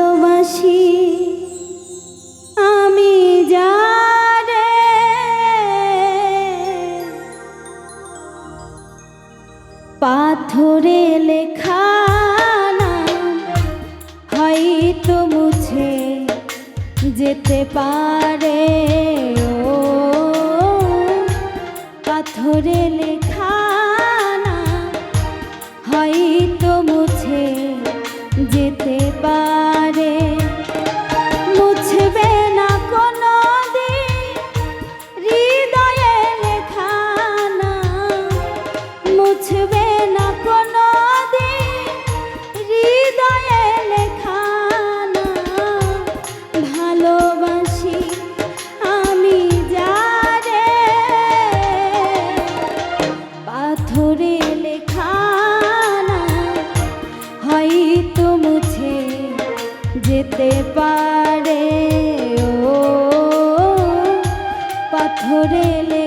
ভালোবাসি। আমি যারে পাথরে লেখা হয়তো মুছে যেতে পারে ও। পাথরে লেখা হয়তো মুছে যেতে পারে পারে ও পাথরে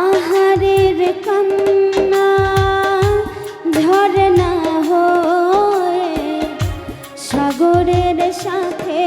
আহারের কান্না ধরে না হয়ে সাগরের সাথে